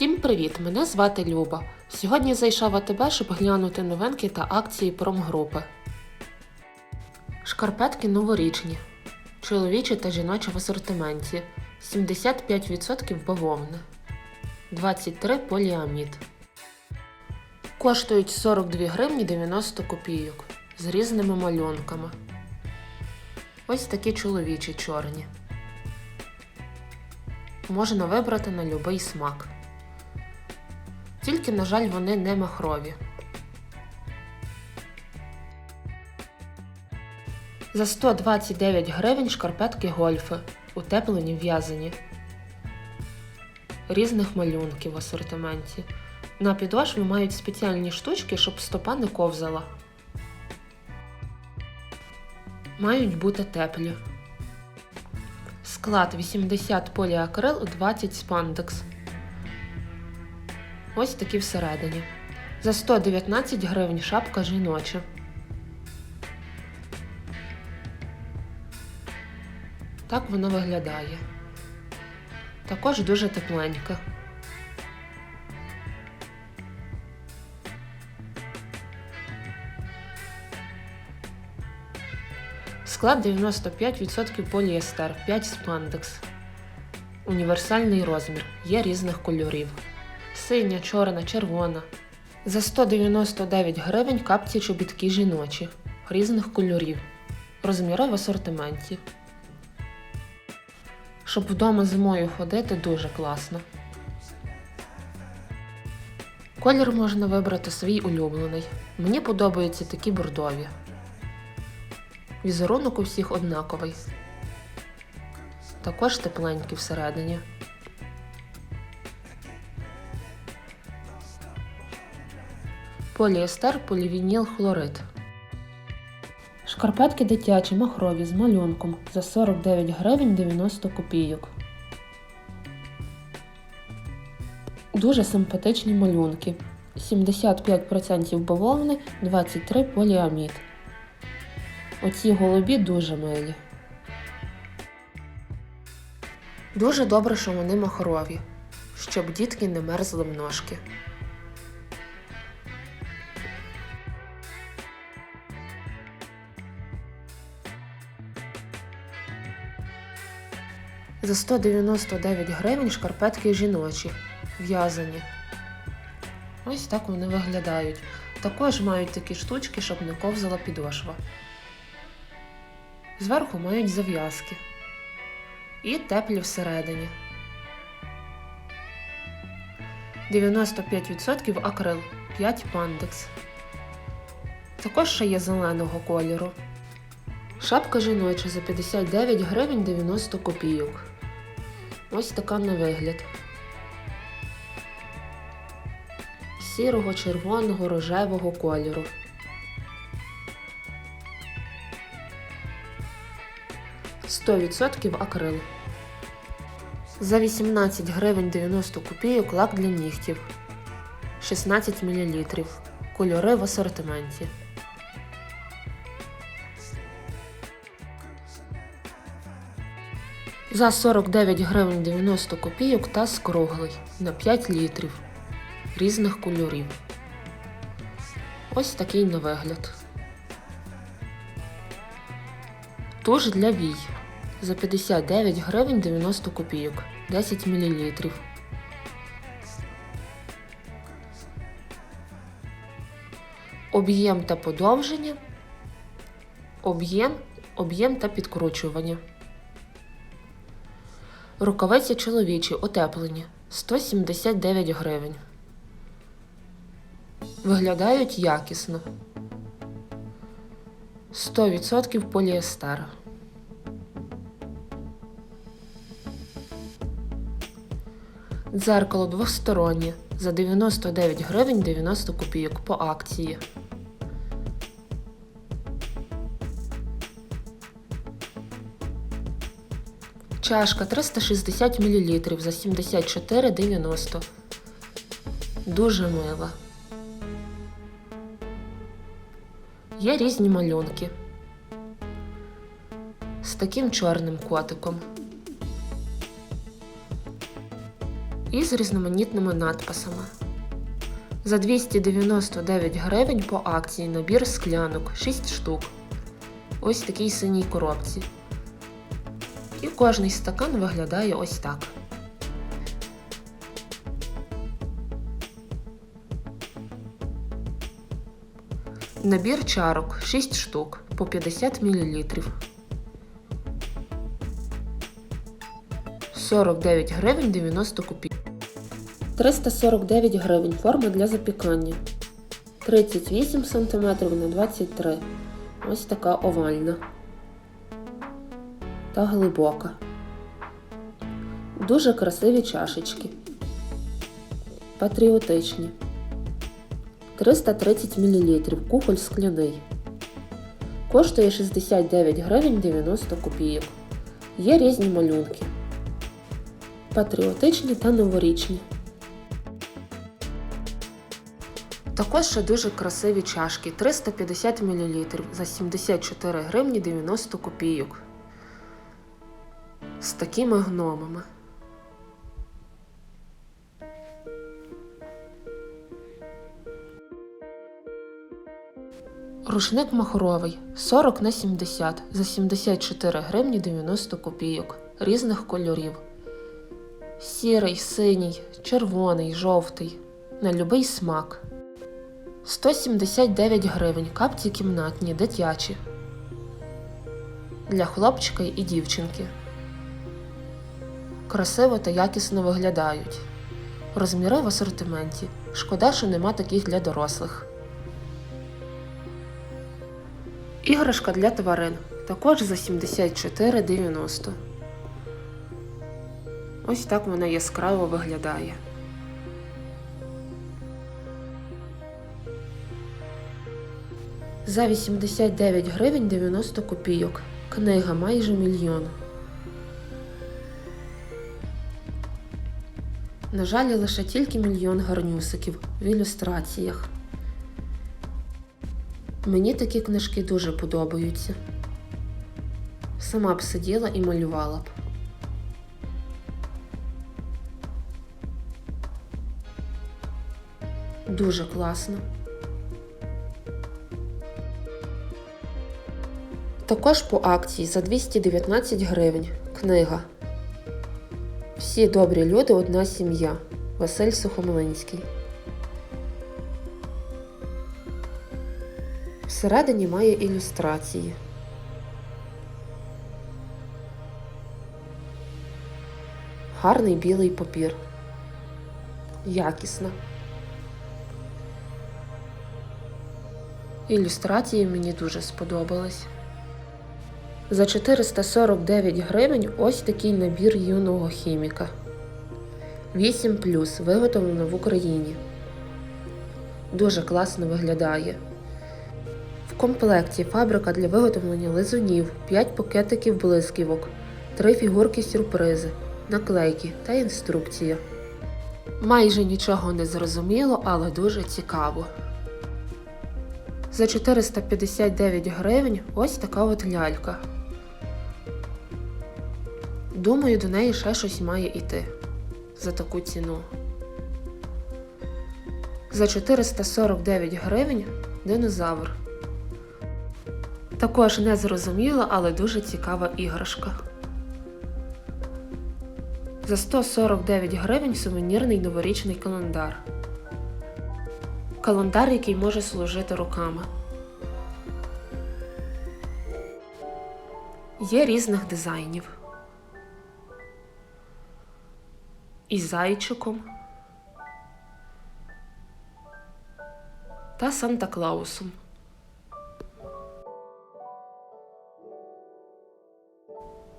Всім привіт! Мене звати Люба. Сьогодні зайшов в АТБ, щоб глянути новинки та акції промгрупи. Шкарпетки новорічні. Чоловічі та жіночі в асортименті. 75% бавовни. 23 поліамід. Коштують 42 гривні 90 копійок з різними малюнками. Ось такі чоловічі чорні. Можна вибрати на будь-який смак. Тільки, на жаль, вони не махрові. За 129 гривень шкарпетки гольфи, утеплені в'язані. Різних малюнків в асортименті. На підошві мають спеціальні штучки, щоб стопа не ковзала. Мають бути теплі. Склад 80 поліакрил, 20 спандекс. Ось такі всередині. За 119 гривень шапка жіноча. Так вона виглядає. Також дуже тепленька. Склад 95% поліестер, 5 спандекс. Універсальний розмір. Є різних кольорів. Синя, чорна, червона. За 199 гривень капці чобітки жіночі. Різних кольорів. Розміри в асортименті. Щоб вдома зимою ходити дуже класно. Колір можна вибрати свій улюблений. Мені подобаються такі бордові. Візерунок у всіх однаковий. Також тепленький всередині. Поліестер, полівініл, хлорид. Шкарпетки дитячі, махрові з малюнком за 49 гривень 90 копійок. Дуже симпатичні малюнки. 75% бавовни, 23 поліамід. Оці голубі дуже милі. Дуже добре, що вони махрові, щоб дітки не мерзли в ножки. За 199 гривень шкарпетки жіночі, в'язані. Ось так вони виглядають. Також мають такі штучки, щоб не ковзала підошва. Зверху мають зав'язки. І теплі всередині. 95% акрил, 5 пандекс. Також ще є зеленого кольору. Шапка жіноча за 59 гривень 90 копійок. Ось така на вигляд. Сірого, червоного, рожевого кольору. Сто відсотків акрил. За 18 гривень 90 копійок лак для нігтів. 16 мл. Кольори в асортименті. За 49 гривень 90 копійок таз круглий на 5 літрів різних кольорів. Ось такий на вигляд. Туш для вій за 59 гривень 90 копійок 10 мл. Об'єм та подовження. Об'єм, об'єм та підкручування. Рукавиці чоловічі утеплені 179 гривень. Виглядають якісно. 100% поліестер. Дзеркало двостороннє за 99 гривень 90 копійок по акції. Чашка 360 мл за 74,90. Дуже мила. Є різні малюнки. З таким чорним котиком. і з різноманітними надписами. За 299 гривень по акції набір склянок 6 штук. Ось такій синій коробці. І кожний стакан виглядає ось так. Набір чарок 6 штук по 50 мл. 49 гривень 90 копійок. 349 гривень форма для запікання. 38 см на 23 Ось така овальна та глибока. Дуже красиві чашечки. Патріотичні. 330 мл. Кухоль скляний. Коштує 69 гривень 90 копійок. Є різні малюнки. Патріотичні та новорічні. Також ще дуже красиві чашки 350 мл за 74 гривні 90 копійок. Такими гномами. Рушник махровий 40 на 70 за 74 гривні 90 копійок різних кольорів. Сірий, синій, червоний, жовтий. На любий смак. 179 гривень капці кімнатні, дитячі. Для хлопчика і дівчинки. Красиво та якісно виглядають. Розміри в асортименті. Шкода, що нема таких для дорослих. Іграшка для тварин. Також за 74,90. Ось так вона яскраво виглядає. За 89 гривень 90 копійок. Книга майже мільйон. На жаль, лише тільки мільйон гарнюсиків в ілюстраціях. Мені такі книжки дуже подобаються. Сама б сиділа і малювала б. Дуже класно. Також по акції за 219 гривень. Книга. Всі добрі люди одна сім'я. Василь Сухомлинський. Всередині має ілюстрації. Гарний білий папір. Якісно. Ілюстрації мені дуже сподобались. За 449 гривень ось такий набір юного хіміка. 8 виготовлено в Україні. Дуже класно виглядає. В комплекті фабрика для виготовлення лизунів, 5 пакетиків блисківок, 3 фігурки сюрпризи, наклейки та інструкція. Майже нічого не зрозуміло, але дуже цікаво. За 459 гривень ось така от лялька. Думаю, до неї ще щось має йти за таку ціну. За 449 гривень динозавр. Також не зрозуміла, але дуже цікава іграшка. За 149 гривень сувенірний новорічний календар. Календар, який може служити руками. Є різних дизайнів. І зайчиком. Та Санта Клаусом.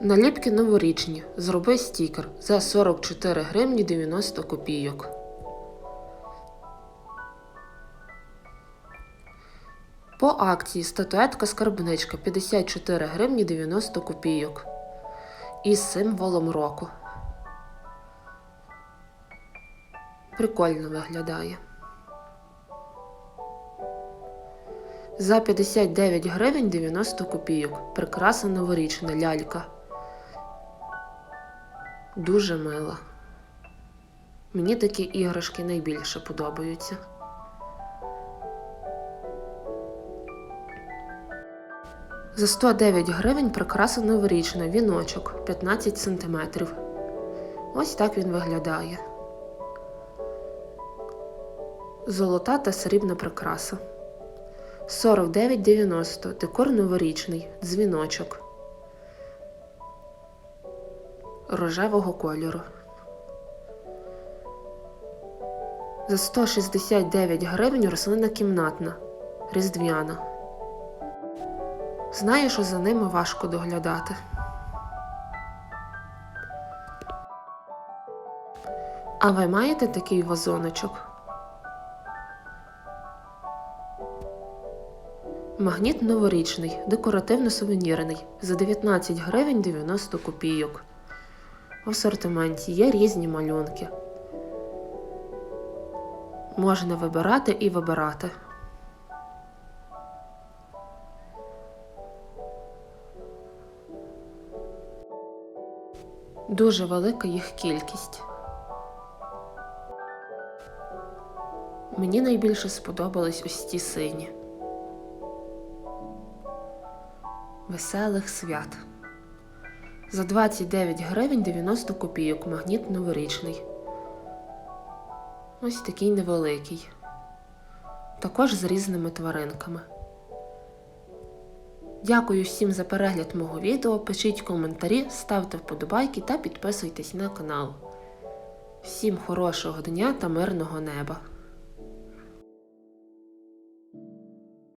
Наліпки новорічні. Зроби стікер за 44 гривні 90 копійок. По акції статуетка скарбничка 54 гривні 90 копійок. Із символом року. Прикольно виглядає. За 59 гривень 90 копійок. Прикраса новорічна лялька. Дуже мила. Мені такі іграшки найбільше подобаються. За 109 гривень прикраса новорічна віночок 15 см. Ось так він виглядає. Золота та срібна прикраса. 49,90 декор новорічний, дзвіночок. Рожевого кольору. За 169 гривень рослина кімнатна, різдвяна. Знаю, що за ними важко доглядати. А ви маєте такий вазоночок? Магніт новорічний, декоративно-сувенірний за 19 гривень 90 копійок. В асортименті є різні малюнки. Можна вибирати і вибирати. Дуже велика їх кількість. Мені найбільше сподобались ось ці сині. Веселих свят. За 29 гривень 90 копійок магніт новорічний. Ось такий невеликий. Також з різними тваринками. Дякую всім за перегляд мого відео. Пишіть коментарі, ставте вподобайки та підписуйтесь на канал. Всім хорошого дня та мирного неба!